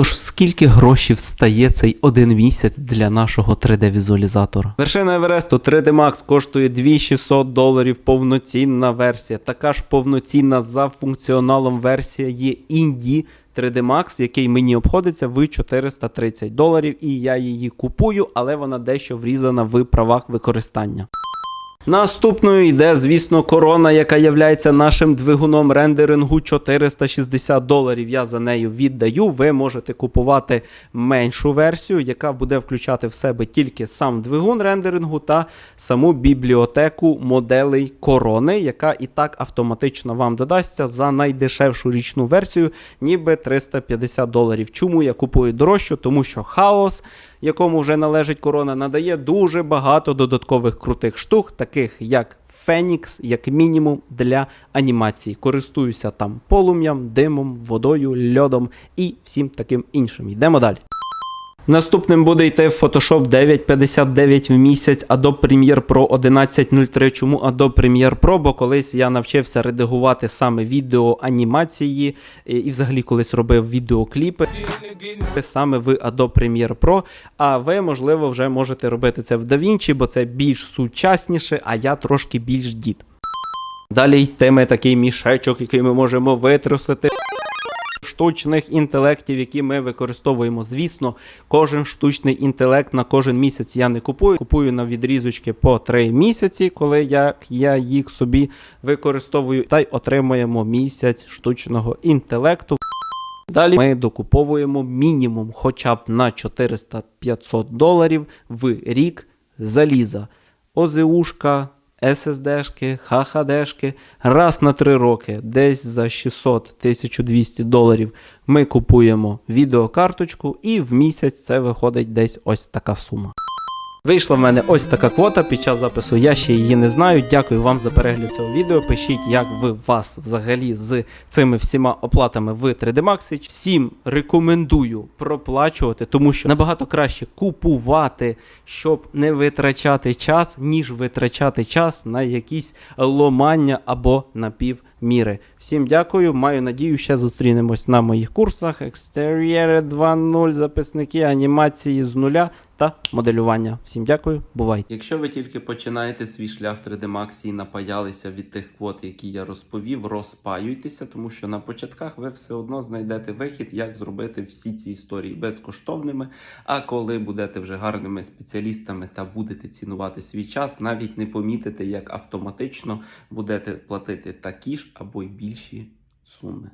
Тож скільки грошей встає цей один місяць для нашого 3D-візуалізатора? Вершина Евересту 3D Max коштує 2600 доларів повноцінна версія. Така ж повноцінна за функціоналом версія є Indie 3D Max, який мені обходиться в 430 доларів, і я її купую, але вона дещо врізана в правах використання. Наступною йде, звісно, корона, яка є нашим двигуном рендерингу 460 доларів. Я за нею віддаю. Ви можете купувати меншу версію, яка буде включати в себе тільки сам двигун рендерингу та саму бібліотеку моделей корони, яка і так автоматично вам додасться за найдешевшу річну версію, ніби 350 доларів. Чому я купую дорожчу? Тому що хаос якому вже належить корона, надає дуже багато додаткових крутих штук, таких як Фенікс, як мінімум, для анімації. Користуюся там полум'ям, димом, водою, льодом і всім таким іншим. Йдемо далі. Наступним буде йти Photoshop 959 в місяць, Adobe Premiere Pro 1103. Чому Adobe Premiere Pro? Бо колись я навчився редагувати саме відео анімації і, взагалі колись робив відеокліпи саме в Adobe Premiere Pro. А ви, можливо, вже можете робити це в DaVinci, бо це більш сучасніше, а я трошки більш дід. Далі йтиме такий мішечок, який ми можемо витрусити штучних інтелектів, які ми використовуємо. Звісно, кожен штучний інтелект на кожен місяць я не купую. Купую на відрізочки по 3 місяці, коли я, я їх собі використовую, та й отримуємо місяць штучного інтелекту. Далі ми докуповуємо мінімум хоча б на 400-500 доларів в рік заліза. ОЗУшка, SSD-шки, HHD-шки. Раз на 3 роки, десь за 600-1200 доларів ми купуємо відеокарточку, і в місяць це виходить десь ось така сума. Вийшла в мене ось така квота під час запису. Я ще її не знаю. Дякую вам за перегляд цього відео. Пишіть, як ви вас взагалі з цими всіма оплатами в 3D Max. Всім рекомендую проплачувати, тому що набагато краще купувати, щоб не витрачати час, ніж витрачати час на якісь ломання або напівміри. Всім дякую. Маю надію, ще зустрінемось на моїх курсах. Exterior 2.0, записники, анімації з нуля та моделювання. Всім дякую, бувайте. Якщо ви тільки починаєте свій шлях 3D Max і напаялися від тих квот, які я розповів, розпаюйтеся, тому що на початках ви все одно знайдете вихід, як зробити всі ці історії безкоштовними. А коли будете вже гарними спеціалістами та будете цінувати свій час, навіть не помітите, як автоматично будете платити такі ж або й більші суми.